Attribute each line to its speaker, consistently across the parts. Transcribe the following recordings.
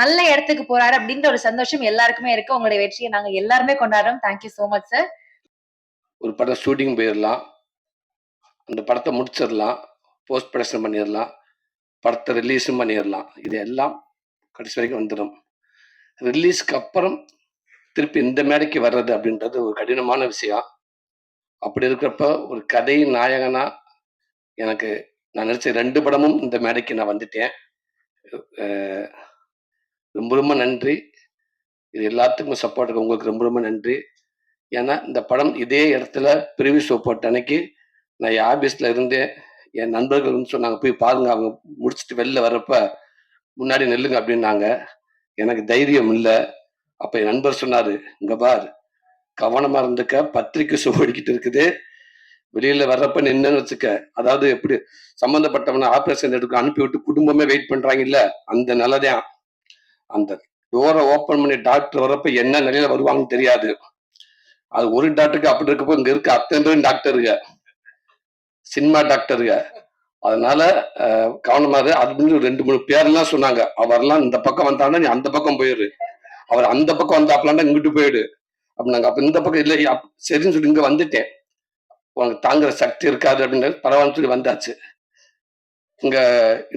Speaker 1: நல்ல இடத்துக்கு போறாரு அப்படின்ற ஒரு சந்தோஷம் எல்லாருக்குமே இருக்கு. உங்களுடைய வெற்றியை நாங்க எல்லாருமே கொண்டாடுறோம். தேங்க்யூ சோ மச் சார்
Speaker 2: ஒரு படம் ஷூட்டிங் போயிடலாம் அந்த படத்தை முடிச்சிடலாம் போஸ்ட் ப்ரொடக்ஷன் பண்ணிடலாம் படத்தை ரிலீஸும் பண்ணிடலாம் இது எல்லாம் கடைசி வரைக்கும் வந்துடும் ரிலீஸ்க்கு அப்புறம் திருப்பி இந்த மேடைக்கு வர்றது அப்படின்றது ஒரு கடினமான விஷயம். அப்படி இருக்கிறப்ப ஒரு கதை நாயகனா எனக்கு நான் நினைச்ச ரெண்டு படமும் இந்த மேடைக்கு நான் வந்துட்டேன். ரொம்ப ரொம்ப நன்றி. இது எல்லாத்துக்கும் சப்போர்ட் இருக்கு உங்களுக்கு ரொம்ப ரொம்ப நன்றி. ஏன்னா இந்த படம் இதே இடத்துல பிரிவி ஷோ போட்ட அன்னைக்கு நான் என் ஆபீஸ்ல இருந்தேன் என் நண்பர்கள் வந்து சொன்னாங்க போய் பாருங்க அவங்க முடிச்சுட்டு வெளில வர்றப்ப முன்னாடி நெல்லுங்க அப்படின்னாங்க. எனக்கு தைரியம் இல்லை. அப்போ என் நண்பர் சொன்னார் இங்கே பார் கவனமாக இருந்துக்க பத்திரிக்கை ஷோ ஓடிக்கிட்டு இருக்குது. வெளியில வர்றப்ப நின்னு வச்சுக்க. அதாவது எப்படி சம்மந்தப்பட்டவனை ஆபரேஷன் எடுக்க அனுப்பி விட்டு குடும்பமே வெயிட் பண்றாங்க இல்ல? அந்த நிலதான். அந்த டோரை ஓப்பன் பண்ணி டாக்டர் வரப்ப என்ன நிலையில வருவாங்கன்னு தெரியாது. அது ஒரு டாக்டருக்கு அப்படி இருக்கப்போ இங்க இருக்க அத்தனை பேரும் டாக்டருங்க சினிமா டாக்டருங்க அதனால கவனமாக அது இரு ரெண்டு மூணு பேர்லாம் சொன்னாங்க. அவர்லாம் இந்த பக்கம் வந்தாங்கன்னா நீ அந்த பக்கம் போயிரு. அவர் அந்த பக்கம் வந்தாப்லான்னா இங்கிட்டு போயிடு. அப்படின்னாங்க அப்ப இந்த பக்கம் இல்லை. சரின்னு சொல்லி இங்க வந்துட்டேன். உனக்கு தாங்குற சக்தி இருக்காது அப்படின்னு பரவாயில்ல சொல்லி வந்தாச்சு. இங்க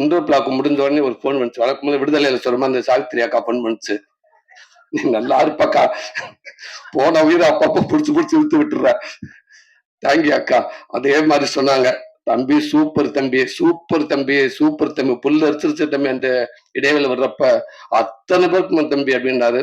Speaker 2: இண்டோர் பிளாக் முடிஞ்ச உடனே ஒரு ஃபோன் வந்துச்சு. வழக்கம் போது விடுதலையில சொல்லுமா அந்த சாவித்திரி அக்கா ஃபோன் பண்ணுச்சு நீ நல்லா இருப்பாக்கா. போன உயிரை அப்பப்ப புடிச்சு புடிச்சு இழுத்து விட்டுற தேங்க்யூ அக்கா. அதே மாதிரி சொன்னாங்க. தம்பி சூப்பர் தம்பி சூப்பர் தம்பி சூப்பர் தம்பி. புல் அரிச்சிருச்சு தம்பி அந்த இடைவேளை வர்றப்ப. அத்தனை பேருக்கும் தம்பி அப்படின்னாரு.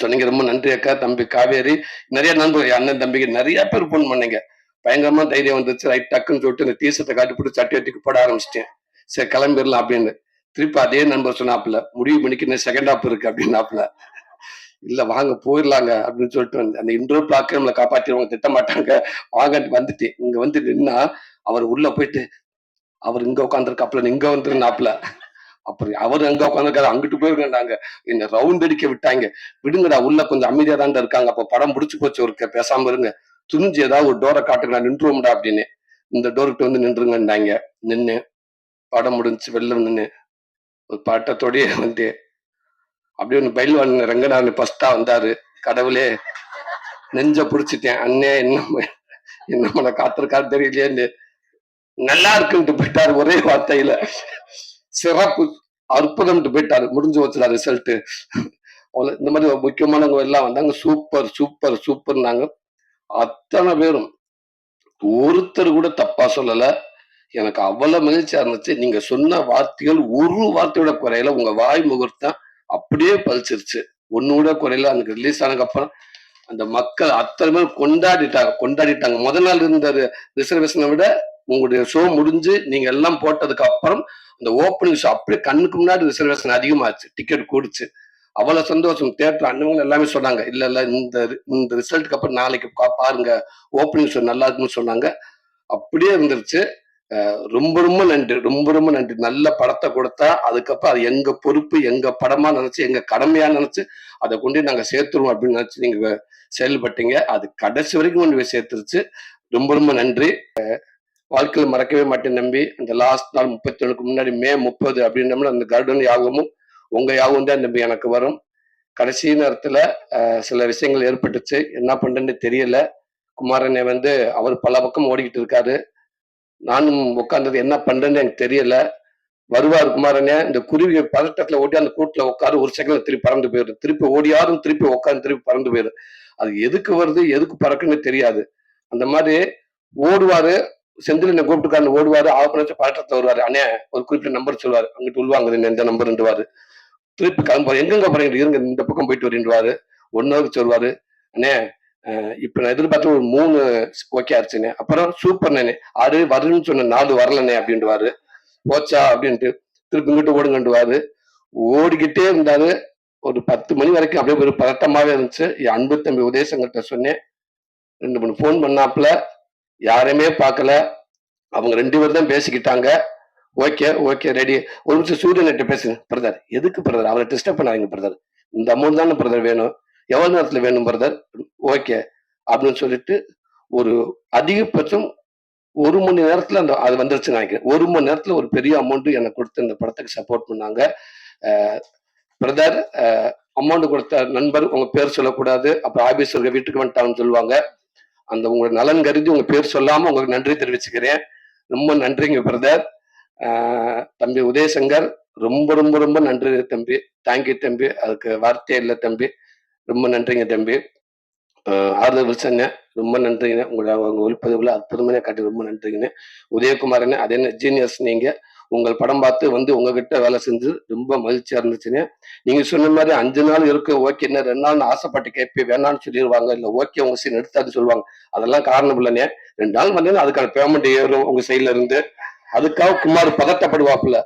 Speaker 2: சொன்னீங்க ரொம்ப நன்றி அக்கா. தம்பி காவேரி நிறைய நண்பர்கள். என் அண்ணன் தம்பிக்கு நிறைய பேர் ஃபோன் பண்ணீங்க. பயங்கரமா தைரியம் வந்துச்சு. ரைட் டக்குன்னு சொல்லிட்டு இந்த டீஷர்ட்டை காட்டி போட்டு சட்டி வட்டிக்கு போட ஆரம்பிச்சிட்டேன். சரி கிளம்பிடலாம் அப்படின்னு. திருப்பி அதே நண்பர் சொன்னாப்புல முடிவு மணிக்கு இன்னும் செகண்ட் ஆப் இருக்கு அப்படின்னாப்புல. இல்ல வாங்க போயிடலாங்க அப்படின்னு சொல்லிட்டு வந்து அந்த இன்டோர் பிளாக் நம்மளை காப்பாத்திடுவாங்க திட்ட மாட்டாங்க வாங்க வந்துட்டு இங்க வந்து நின்னா அவர் உள்ள போயிட்டு அவர் இங்க உட்காந்துருக்காப்புல இங்க வந்துருந்தாப்புல அப்புறம் அவர் அங்க உட்காந்துருக்காரு அங்கிட்டு போயிருக்காங்க என்ன ரவுண்ட் அடிக்க விட்டாங்க. விடுங்கடா உள்ள கொஞ்சம் அமைதியா தான் இருக்காங்க. அப்ப படம் முடிச்சு போச்சு ஒரு பேசாம இருங்க. துணிஞ்சு ஏதாவது ஒரு டோரை காட்டுங்க நின்றுவோம்டா அப்படின்னு. இந்த டோர்கிட்ட வந்து நின்றுங்கன்னாங்க. நின்னு படம் முடிஞ்சு வெளில நின்று ஒரு பட்டத்தோடயே வந்து அப்படியே ஒன்று பயில்வான் ரங்கநாதன் ஃபர்ஸ்டா வந்தாரு. கடவுளே நெஞ்ச புடிச்சிட்டேன். அண்ணே என்ன என்ன பண்ண காத்திருக்காரு தெரியலையேன்னு. நல்லா இருக்குன்ட்டு போயிட்டாரு ஒரே வார்த்தையில. சிறப்பு அற்புதம்ட்டு போயிட்டாரு. முடிஞ்சு வச்சுடா ரிசல்ட் இந்த மாதிரி முக்கியமானவங்க எல்லாம் வந்தாங்க. சூப்பர் சூப்பர் சூப்பர்னாங்க அத்தனை பேரும். ஒருத்தர் கூட தப்பா சொல்லல. எனக்கு அவ்வளவு மகிழ்ச்சியா இருந்துச்சு. நீங்க சொன்ன வார்த்தைகள் ஒரு வார்த்தையோட குறையில. உங்க வாய் முகூர்த்தம் அப்படியே பழிச்சிருச்சு ஒன்னோட கூட குறையில. அந்த ரிலீஸ் ஆனதுக்கு அப்புறம் அந்த மக்கள் அத்தனை பேர் கொண்டாடிட்டாங்க. கொண்டாடிட்டாங்க. முதல் நாள் இருந்த ரிசர்வேஷனை விட உங்களுடைய ஷோ முடிஞ்சு நீங்க எல்லாம் போட்டதுக்கு அப்புறம் அந்த ஓப்பனிங் ஷோ அப்படியே கண்ணுக்கு முன்னாடி ரிசர்வேஷன் அதிகமாச்சு. டிக்கெட் கூடுச்சு. அவ்வளவு சந்தோஷம். தேட்டர் அண்ணவங்க எல்லாமே சொன்னாங்க. இல்ல இல்ல இந்த இந்த ரிசல்ட்டுக்கு அப்புறம் நாளைக்கு பாருங்க. ஓப்பனிங் ஷோ நல்லா இருக்குன்னு சொன்னாங்க. அப்படியே இருந்துருச்சு. ரொம்ப ரொம்ப நன்றி ரொம்ப ரொம்ப நன்றி. நல்ல படத்தை கொடுத்தா அதுக்கப்புறம் அது எங்க பொறுப்பு எங்க படமா நினைச்சு எங்க கடமையா நினைச்சு அதை கொண்டு நாங்க சேர்த்துருவோம் அப்படின்னு நினைச்சு நீங்க செயல்பட்டீங்க. அது கடைசி வரைக்கும் கொண்டு போய் சேர்த்துருச்சு. ரொம்ப ரொம்ப நன்றி. வாழ்க்கையில் வாழ்க்கையில மறக்கவே மாட்டேன் நம்பி அந்த லாஸ்ட் நாள் முப்பத்தி ஒண்ணுக்கு முன்னாடி மே முப்பது அப்படின்னம்ல அந்த கருடன் யாகமும் உங்க யாகம் தான் நம்பி எனக்கு வரும். கடைசி நேரத்துல சில விஷயங்கள் ஏற்பட்டுச்சு. என்ன பண்றேன்னு தெரியல. குமாரனை வந்து அவர் பல பக்கம் ஓடிக்கிட்டு இருக்காரு. நானும் உட்கார்ந்தது என்ன பண்றேன்னு எனக்கு தெரியல. வருவார் குமாரனே இந்த குருவி பதட்டத்துல ஓடி அந்த கூட்டுல உட்காரு ஒரு செகண்ட்ல திருப்பி பறந்து போயிடும் திருப்பி ஓடியாரும் திருப்பி உட்காந்து திருப்பி பறந்து போயிடும் அது எதுக்கு வருது எதுக்கு பறக்குன்னு தெரியாது. அந்த மாதிரி ஓடுவாரு செந்தில் கூப்பிட்டுக்காரன் ஓடுவாரு ஆபரேஷன் பதட்டத்துல வருவாரு. அண்ணே ஒரு குறிப்பிட்ட நம்பர் சொல்லுவாரு. அங்கிட்டு உள்வாங்க இந்த நம்பர்ன்றவாரு திருப்பி கிளம்புவாரு. எங்கெங்க போறீங்க? இருங்க இந்த பக்கம் போயிட்டு வரீன்றுவாரு. ஒன் சொல்லுவாரு. அண்ணே இப்ப நான் எதிர்பார்த்த ஒரு மூணு ஓகே ஆச்சுண்ணே அப்புறம் சூப்பர் நானே ஆறு வருன்னு சொன்ன நாலு வரலண்ணே அப்படின்ட்டுவாரு போச்சா அப்படின்ட்டு திருப்பி இங்கிட்டு ஓடுங்கன்றுவாரு ஓடிக்கிட்டே இருந்தாரு. ஒரு பத்து மணி வரைக்கும் அப்படியே ஒரு பதட்டமாவே இருந்துச்சு. என் அன்பு தம்பி உதயசங்கிட்ட சொன்னேன். ரெண்டு மூணு ஃபோன் பண்ணாப்புல. யாரையுமே பார்க்கல. அவங்க ரெண்டு பேரும் தான் பேசிக்கிட்டாங்க. ஓகே ஓகே ரெடி ஒரு நிமிஷம் சூரியன்கிட்ட பேசுங்க பிரதர் எதுக்கு பிரதர் அவரை டிஸ்டர்ப் பண்ணாதீங்க பிரதர் இந்த அமௌண்ட் தானே பிரதர் வேணும். எவ்வளவு நேரத்துல வேணும் பிரதர்? ஓகே. அப்படின்னு சொல்லிட்டு ஒரு அதிகபட்சம் ஒரு மணி நேரத்துல அந்த அது வந்துருச்சு நினைக்கிறேன். ஒரு மணி நேரத்துல ஒரு பெரிய அமௌண்ட் எனக்கு கொடுத்து இந்த படத்துக்கு சப்போர்ட் பண்ணாங்க. பிரதர் அமௌண்ட் கொடுத்த நண்பர் உங்க பேர் சொல்லக்கூடாது. அப்புறம் ஆபீஸ் இருக்க வீட்டுக்கு வந்துட்டாங்கன்னு சொல்லுவாங்க. அந்த உங்க நலன் கருதி உங்க பேர் சொல்லாம உங்களுக்கு நன்றி தெரிவிச்சுக்கிறேன். ரொம்ப நன்றிங்க பிரதர். தம்பி உதயசங்கர் ரொம்ப ரொம்ப ரொம்ப நன்றி தம்பி. தேங்க்யூ தம்பி. அதுக்கு வார்த்தையே இல்லை தம்பி. ரொம்ப நன்றிங்க தம்பி. ஆறுதல் வில்சங்க ரொம்ப நன்றிங்க. உங்களை அவங்க ஒளிப்பதிவுல அற்புதமான காட்டி ரொம்ப நன்றிங்க. உதயகுமாரன் அதே ஜீனியஸ் நீங்க. உங்கள் படம் பார்த்து வந்து உங்ககிட்ட வேலை செஞ்சு ரொம்ப மகிழ்ச்சியா இருந்துச்சுங்க. நீங்க சொன்ன மாதிரி அஞ்சு நாள் இருக்கு. ஓகே என்ன ரெண்டு நாள் ஆசைப்பட்டு கேட்பி வேணாம்னு சொல்லிடுவாங்க இல்ல ஓகே உங்க சீன் எடுத்தான்னு சொல்லுவாங்க. அதெல்லாம் காரணம் இல்லைண்ணே ரெண்டு நாள் வந்தீங்கன்னா அதுக்கான பேமெண்ட் ஏறும் உங்க சைட்ல இருந்து. அதுக்காக குமார் பதட்டப்படுவாப்புல.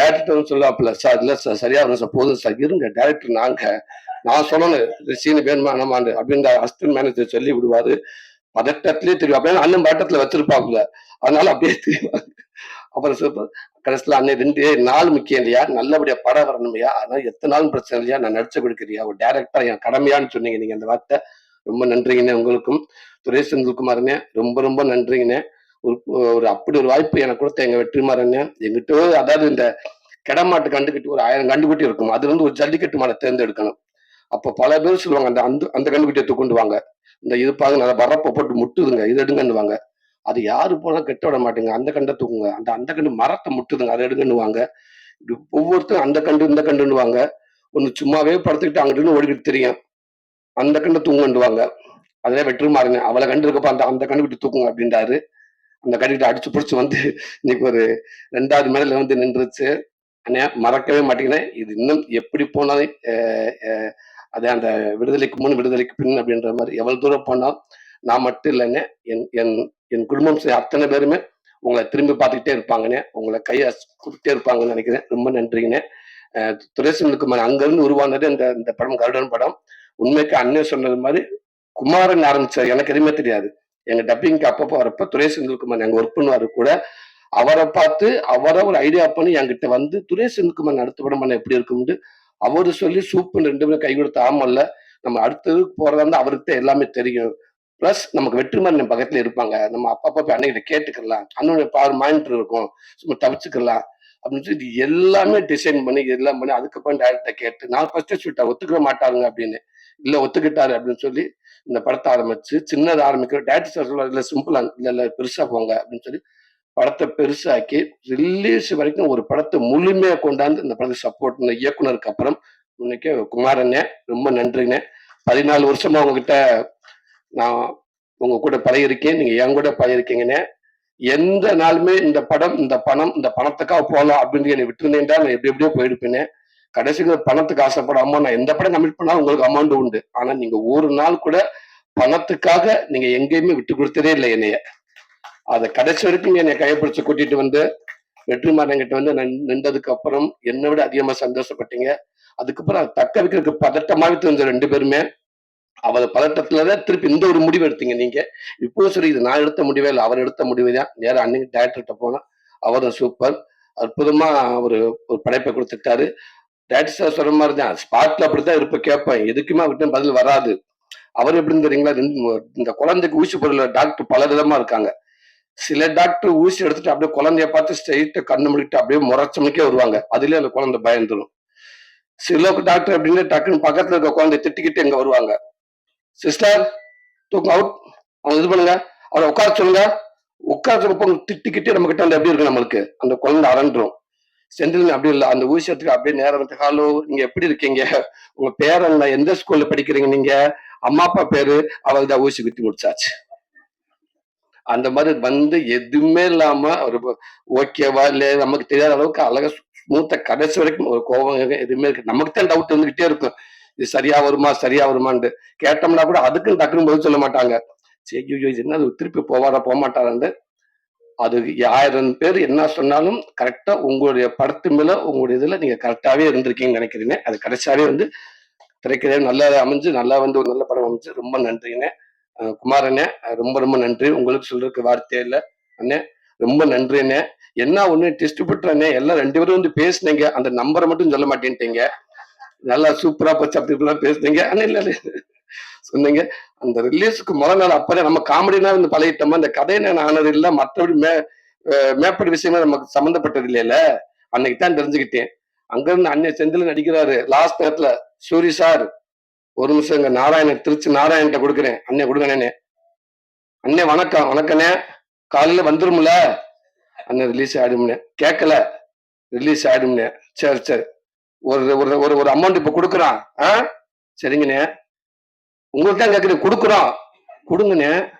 Speaker 2: டேரக்டர் சொல்லுவாப்புல. சார் இல்ல சார் சரியா வரும் சார். போதும் சார். இருங்க டேரக்டர் நாங்க. நான் சொல்லணும் ரிஷின்னு வேணுமா நம்மாண்டு அப்படின்னு அசிஸ்டன்ட் மேனேஜர் சொல்லி விடுவாரு. பதட்டத்திலே தெரியும் அப்படியே அண்ணன் பதட்டத்துல வச்சிருப்பாப்புல. அதனால அப்படியே தெரியும் அப்புறம் சூப்பர் கடைசியில் அண்ணன் ரெண்டு நாள் முக்கியம் இல்லையா? நல்லபடியா படம் வரணுமையா? அதனால எத்தனை நாளும் பிரச்சனை இல்லையா? நான் நடிச்சு கொடுக்குறியா? ஒரு டேரக்டா என் கடமையான்னு சொன்னீங்க நீங்க அந்த வார்த்தை. ரொம்ப நன்றிங்கண்ணே உங்களுக்கும். துரை ரொம்ப ரொம்ப நன்றிங்கண்ணே. ஒரு ஒரு அப்படி ஒரு வாய்ப்பு எனக்கு கொடுத்த எங்க வெற்றிமாறண்ணே எங்கிட்ட அதாவது இந்த கிடமாட்டு கண்டுக்கிட்டு ஒரு ஆயிரம் கண்டுக்குட்டி இருக்கும். அது வந்து ஒரு ஜல்லிக்கட்டு மாடை தேர்ந்தெடுக்கணும். அப்போ பல பேர் சொல்லுவாங்க அந்த அந்த அந்த கண்ணுக்குட்டியை தூக்கொண்டு வாங்க இந்த இதுப்பாக நல்லா வரப்ப போட்டு முட்டுதுங்க இது எடுங்கன்னுவாங்க. அது யாரு போனா கெட்ட விட மாட்டேங்க. அந்த கண்டை தூக்குங்க. அந்த அந்த கண்டு மரத்தை முட்டுதுங்க அதை எடுங்கன்னுவாங்க. இப்படி ஒவ்வொருத்தரும் அந்த கண்டு இந்த கண்டுன்னுவாங்க. ஒண்ணு சும்மாவே படுத்துக்கிட்டு அங்கிட்டு ஓடிக்கிட்டு தெரியும். அந்த கண்டை தூங்குண்டுவாங்க அதே வெற்றி மாறுங்க அவளை கண்டு இருக்கப்ப அந்த அந்த கண்டுக்கிட்டு தூக்குங்க அப்படின்றாரு. அந்த கண்டுக்கிட்டு அடிச்சு பிடிச்சி வந்து இன்னைக்கு ஒரு ரெண்டாவது மேடையில வந்து நின்றுச்சு. அண்ணே மறக்கவே மாட்டேங்கிறேன். இது இன்னும் எப்படி போனாலும் அஹ், அஹ், அது அந்த விடுதலைக்கு முன் விடுதலைக்கு பின் அப்படின்ற மாதிரி எவ்வளவு தூரம் போனால் நான் மட்டும் இல்லைங்க. என் என் என் குடும்பம் செய்ய அத்தனை பேருமே உங்களை திரும்பி பார்த்துக்கிட்டே இருப்பாங்கண்ணே உங்களை கையை கொடுத்துட்டே இருப்பாங்கன்னு நினைக்கிறேன். ரொம்ப நன்றிங்கண்ணே அஹ், குமார் அங்கிருந்து உருவானது இந்த இந்த படம் கருடன் படம். உண்மைக்கு அண்ணன் சொன்னது மாதிரி குமாரன் ஆரம்பிச்சார். எனக்கு எதுவுமே தெரியாது. எங்க டப்பிங்க்கு அப்பப்போ வரப்ப துரை செந்தில்குமார் எங்க ஒர்க் பண்ணுவாரு கூட. அவரை பார்த்து அவரை ஒரு ஐடியா பண்ணி என்கிட்ட வந்து துரை செந்தில்குமார் அடுத்த படம் பண்ண எப்படி இருக்கும்னு அவரு சொல்லி சூப்பு ரெண்டு பேரும் கை கொடுத்த ஆமல்ல நம்ம அடுத்ததுக்கு போறதா இருந்தா அவருக்கு தான் எல்லாமே தெரியும். பிளஸ் நமக்கு வெற்றிமாறன் பக்கத்துல இருப்பாங்க. நம்ம அப்பப்போ போய் அன்னைகிட்ட கேட்டுக்கலாம். அண்ணனுடைய பாரு மானிட்டர் இருக்கும். சும்மா தவிச்சுக்கலாம். அப்படின்னு சொல்லி எல்லாமே டிசைன் பண்ணி எல்லாம் பண்ணி அதுக்கப்புறம் டேரக்டர் கேட்டு நான் ஃபர்ஸ்டே சொல்லிட்டேன் ஒத்துக்க மாட்டாருங்க அப்படின்னு. இல்ல ஒத்துக்கிட்டாரு அப்படின்னு சொல்லி இந்த படத்தை ஆரம்பிச்சு சின்னதை ஆரம்பிக்கிற டேரக்டர் சார் சொல்லுவாரு இல்ல சிம்பிளா இல்ல இல்ல பெருசா போங்க அப்படின்னு சொல்லி படத்தை பெருசாக்கி ரிலீஸ் வரைக்கும் ஒரு படத்தை முழுமையாக கொண்டாந்து இந்த படத்துக்கு சப்போர்ட் பண்ண இயக்குனருக்கு அப்புறம் இன்னைக்கு குமாரண்ணே ரொம்ப நன்றிண்ணே. பதினாலு வருஷமா உங்ககிட்ட நான் உங்க கூட பழகிருக்கேன் நீங்க என் கூட பழகிருக்கீங்கண்ணே எந்த நாளுமே இந்த படம் இந்த பணம் இந்த பணத்துக்காக போகலாம் அப்படின்னு என்னை விட்டுருந்தேன்டா. நான் எப்படி எப்படியோ போயிருப்பேனே. கடைசிக்கு பணத்துக்கு ஆசைப்படாம. நான் எந்த படம் கமிட் பண்ணாலும் உங்களுக்கு அமௌண்ட் உண்டு. ஆனா நீங்க ஒரு நாள் கூட பணத்துக்காக நீங்க எங்கேயுமே விட்டு கொடுத்ததே இல்லை என்னைய. அதை கடைசி வரைக்கும் என்னை கைப்பிடிச்சு கூட்டிட்டு வந்து வெற்றிமாறன் கிட்ட வந்து நின்றதுக்கு அப்புறம் என்னை விட அதிகமா சந்தோஷப்பட்டீங்க. அதுக்கப்புறம் அதை தக்க வைக்கிறதுக்கு பதட்டமாவே தெரிஞ்ச ரெண்டு பேருமே அவர் பதட்டத்துலதான் திருப்பி இந்த ஒரு முடிவு எடுத்தீங்க நீங்க. இப்போ சரி இது நான் எடுத்த முடிவே இல்லை அவர் எடுத்த முடிவு தான். நேரம் அன்னைக்கு டேரக்டர்கிட்ட போனா அவரும் சூப்பர் அற்புதமா ஒரு ஒரு படைப்பை கொடுத்துட்டாரு டேரக்டர் சார் சொன்ன மாதிரி தான் ஸ்பாட்ல அப்படித்தான் இருப்ப கேட்பேன். எதுக்குமே அவர்கிட்ட பதில் வராது. அவர் எப்படின்னு தெரியுங்களா ரெண்டு- இந்த குழந்தைக்கு ஊசி பொருள் டாக்டர் பல விதமா இருக்காங்க. சில டாக்டர் ஊசி எடுத்துட்டு அப்படியே குழந்தைய பார்த்து ஸ்ட்ரெயிட்டா கண்ணு முடிட்டு அப்படியே முறைச்சமணிக்கே வருவாங்க. அதுலயே அந்த குழந்தை பயந்துரும் சில டாக்டர் அப்படின்னு டக்குன்னு பக்கத்துல இருக்க குழந்தைய திட்டிக்கிட்டு இங்க வருவாங்க. சிஸ்டர் தூக்கம் அவுட் அவங்க இது பண்ணுங்க. அவரை உட்கார சொல்லுங்க. உட்கார சொல்லுப்போ திட்டிக்கிட்டே நம்ம கிட்ட வந்து எப்படி இருக்கு நம்மளுக்கு? அந்த குழந்தை அரண்டுரும் செந்தில் அப்படி இல்லை அந்த ஊசி எடுத்துக்க அப்படியே நேரம் வந்து ஹலோ நீங்க எப்படி இருக்கீங்க? உங்க பேர் என்ன? எந்த ஸ்கூல்ல படிக்கிறீங்க நீங்க? அம்மா அப்பா பேரு அவள் தான் ஊசி குத்தி முடிச்சாச்சு. அந்த மாதிரி வந்து எதுவுமே இல்லாம ஒரு ஓகேவா இல்ல நமக்கு தெரியாத அளவுக்கு அழகா ஸ்மூத்த கடைசி வரைக்கும் ஒரு கோபம் எதுவுமே இருக்கு நமக்கு தான் டவுட் வந்துகிட்டே இருக்கும். இது சரியா வருமா சரியா வருமான்ட்டு. கேட்டோம்னா கூட அதுக்கும் டக்குன்னு பதில் சொல்ல மாட்டாங்க. சரி ஐயோ என்ன அது திருப்பி போவாரா போக மாட்டாரான்னு அது ஆயிரம் பேர் என்ன சொன்னாலும் கரெக்டா உங்களுடைய படத்து மேல உங்களுடைய இதுல நீங்க கரெக்டாவே இருந்திருக்கீங்கன்னு நினைக்கிறீங்க. அது கடைசியாவே வந்து திரைக்கதை நல்லா அமைஞ்சு நல்லா வந்து ஒரு நல்ல படம் அமைஞ்சு ரொம்ப நன்றிங்க. குமார் அண்ணே ரொம்ப ரொம்ப நன்றி. உங்களுக்கு சொல்றதுக்கு வார்த்தை இல்லை. அண்ணே ரொம்ப நன்றி அண்ணே. என்ன ஒண்ணு டெஸ்ட் அண்ணே எல்லாம் ரெண்டு பேரும் வந்து பேசினீங்க. அந்த நம்பரை மட்டும் சொல்ல மாட்டேன்ட்டீங்க. நல்லா சூப்பரா போச்சு அப்படி இப்படிலாம் பேசுனீங்க. அண்ணே இல்ல சொன்னீங்க. அந்த ரிலீஸுக்கு முதல் நாள் அப்பதே நம்ம காமெடினா வந்து பழகிட்டோமா? அந்த கதை நான் ஆனது இல்ல. மற்றபடி மே அஹ் மேற்படி நமக்கு சம்மந்தப்பட்டது இல்லையில அன்னைக்கு தான் தெரிஞ்சுக்கிட்டேன். அங்க இருந்து அண்ணன் செந்தில் நடிக்கிறாரு. லாஸ்ட் நேரத்துல சூரி சார் ஒரு நிமிஷம் இங்க நாராயணன் திருச்சி நாராயண்கிட்ட கொடுக்குறேன். அண்ணே கொடுங்கண்ணே அண்ணே வணக்கம் வணக்கண்ணே. காலையில வந்துரும்ல? அண்ணன் ரிலீஸ் ஆயிடும்னே. கேட்கல ரிலீஸ் ஆயிடும்னே. சரி சரி. ஒரு ஒரு ஒரு ஒரு அமௌண்ட் இப்ப கொடுக்குறான். ஆ? சரிங்கண்ணே. உங்களுக்கு தான் கேட்குறேன் கொடுக்குறோம் கொடுங்கண்ணே.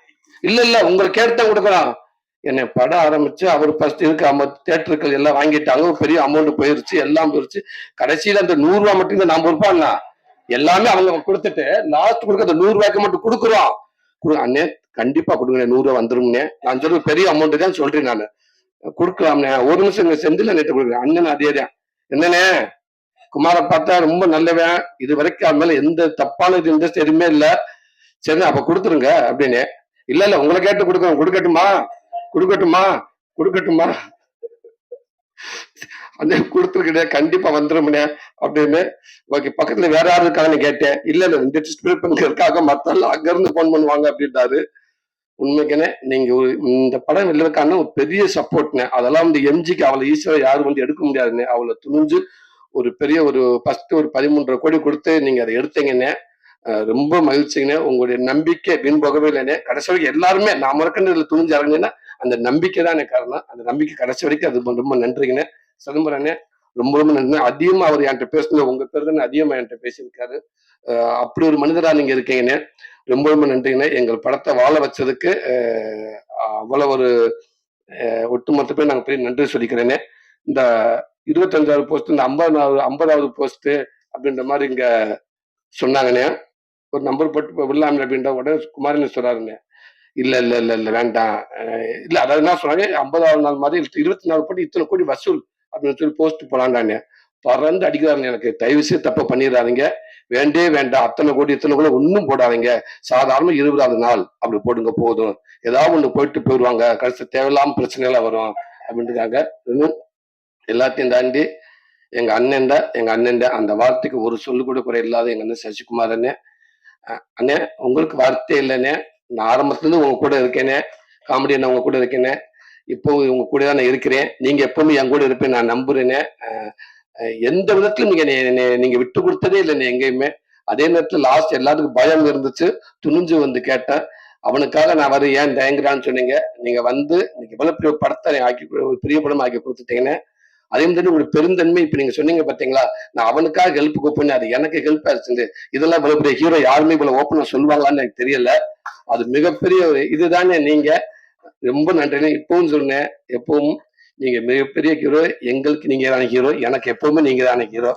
Speaker 2: இல்ல இல்ல உங்களுக்கு கேட்டு தான் கொடுக்குறான். என்னை படம் ஆரம்பிச்சு அவர் ஃபர்ஸ்ட் இருக்க அம்ம தேட்டருக்கள் எல்லாம் வாங்கிட்டாங்க. பெரிய அமௌண்ட் போயிருச்சு எல்லாம் போயிருச்சு. கடைசியில அந்த நூறுரூவா மட்டும்தான் மட்டும் தான் எல்லாமே அவங்க கொடுத்துட்டு லாஸ்ட் கொடுக்க அந்த நூறு ரூபாய்க்கு மட்டும் கொடுக்குறோம். குடு- அண்ணே கண்டிப்பா கொடுங்க நூறு ரூபா வந்துரும்னே. நான் சொல்ற பெரிய அமௌண்ட் தான் சொல்றேன் நான். கொடுக்கலாம்ண்ணே. ஒரு நிமிஷம் இங்க செந்தில நேற்று கொடுக்குறேன். அண்ணன் அதே தான். என்னண்ணே? குமார பார்த்தா ரொம்ப நல்லவன். இது வரைக்கும் அது மேல எந்த தப்பான இது இன்ட்ரெஸ்ட் எதுவுமே இல்ல. சரி அப்ப கொடுத்துருங்க அப்படின்னு. இல்ல இல்ல உங்களை கேட்டு கொடுக்கணும். கொடுக்கட்டுமா? கொடுக்கட்டுமா? கொடுக்கட்டுமா? அந்த கொடுத்துருக்கே கண்டிப்பா வந்துருமண்ணே அப்படின்னு. ஓகே பக்கத்துல வேற யாரும் இருக்காங்கன்னு கேட்டேன். இல்ல இல்ல இந்த டிஸ்ட்ரிபியூட் இருக்காங்க மத்த எல்லாம் அங்க இருந்து போன் பண்ணுவாங்க அப்படின்றாரு. உண்மைக்குனே நீங்க இந்த படம் வெளிவக்கான ஒரு பெரிய சப்போர்ட்னே அதெல்லாம் வந்து எம்ஜிக்கு அவளை ஈஸியா யாரும் வந்து எடுக்க முடியாதுன்னு அவளை துணிஞ்சு ஒரு பெரிய ஒரு ஃபர்ஸ்ட் ஒரு பதிமூன்றரை கோடி கொடுத்து நீங்க அதை எடுத்தீங்கன்னே ரொம்ப மகிழ்ச்சிங்கண்ணே. உங்களுடைய நம்பிக்கை வீண் போகவே இல்லைண்ணே கடைசி வரைக்கும் எல்லாருமே நான் மறக்கண்டில் துணிஞ்சு இறங்குன்னா அந்த நம்பிக்கை தான் எனக்கு காரணம். அந்த நம்பிக்கை கடைசி வரைக்கும் அது ரொம்ப- ரொம்ப நன்றிங்கண்ணே. சிதம்பரனே ரொம்ப ரொம்ப நன்றி. அதிகமா அவர் என்கிட்ட பேசுனது உங்க பேர் தானே அதிகமா என்கிட்ட பேசியிருக்காரு. அப்படி ஒரு மனிதரா நீங்க இருக்கீங்கண்ணே ரொம்ப ரொம்ப நன்றிங்கண்ணே. எங்கள் படத்தை வாழ வச்சதுக்கு அவ்வளோ அவ்வளவு ஒரு ஒட்டுமொத்த பேர் நாங்கள் பெரிய நன்றி சொல்லிக்கிறேனே இந்த இருபத்தஞ்சாவது போஸ்ட் இந்த ஐம்பதாவது ஐம்பதாவது போஸ்ட் அப்படின்ற மாதிரி இங்க சொன்னாங்கண்ணே. ஒரு நம்பர் போட்டு விடலாமே அப்படின்ற உடனே குமாரின்னு சொல்றாருண்ணே. இல்ல இல்ல இல்ல இல்ல வேண்டாம். இல்ல அதாவது என்ன சொன்னாங்க ஐம்பதாவது நாள் மாதிரி இருபத்தி நாலு போட்டு இத்தனை கோடி வசூல். அப்படின்னு சொல்லி போஸ்ட் போலான்டானே பறந்து அடிக்கிறாங்க எனக்கு. தயவு செய்து தப்ப பண்ணிடாதீங்க வேண்டே வேண்டாம். அத்தனை கோடி இத்தனை கோடி ஒன்றும் போடாதீங்க. சாதாரண இருபதாவது நாள். அப்படி போடுங்க போதும். ஏதாவது ஒன்று போயிட்டு போயிடுவாங்க. கடைசி தேவையில்லாம பிரச்சனைலாம் வரும். அப்படின்றாங்க. இன்னும் எல்லாத்தையும் தாண்டி எங்க அண்ணன் எங்க அண்ணன் அந்த வார்த்தைக்கு ஒரு சொல்லு கூட குறை இல்லாத எங்க அண்ணன் சசிகுமார் அண்ணே அண்ணே உங்களுக்கு வார்த்தை இல்லைண்ணே நான் ஆரம்பத்துல இருந்து உங்க கூட இருக்கேனே. காமெடி நான் உங்க கூட இருக்கேனே. இப்போ உங்க கூட தான் நான் இருக்கிறேன். நீங்க எப்பவுமே என் கூட இருப்பேன் நான் நம்புறேன்னு. எந்த விதத்திலும் நீங்க என்னை- நீங்க விட்டு கொடுத்ததே இல்லை எங்கேயுமே. அதே நேரத்துல லாஸ்ட் எல்லாத்துக்கும் பயம் இருந்துச்சு. துணிஞ்சு வந்து கேட்டேன். அவனுக்காக நான் வர ஏன் தயங்குறான்னு சொன்னீங்க. நீங்க வந்து இன்னைக்கு இவ்வளவு பெரிய படத்தை ஆக்கி ஒரு பெரிய படம் ஆக்கி கொடுத்துட்டீங்கன்னு. அதே மாதிரி ஒரு பெருந்தன்மை இப்ப நீங்க சொன்னீங்க பாத்தீங்களா? நான் அவனுக்காக ஹெல்ப் கூப்பிடுன்னு அது எனக்கு ஹெல்ப் ஆயிடுச்சு இதெல்லாம் இவ்வளவு பெரிய ஹீரோ யாருமே இவ்வளவு ஓப்பனா சொல்லுவாங்களான்னு எனக்கு தெரியல. அது மிகப்பெரிய ஒரு இதுதானே நீங்க. ரொம்ப நன்றி இப்பவும் சொல்லுங்க. எப்பவும் நீங்க மிகப்பெரிய ஹீரோ எங்களுக்கு நீங்க தானே ஹீரோ எனக்கு எப்பவுமே நீங்க தானே ஹீரோ.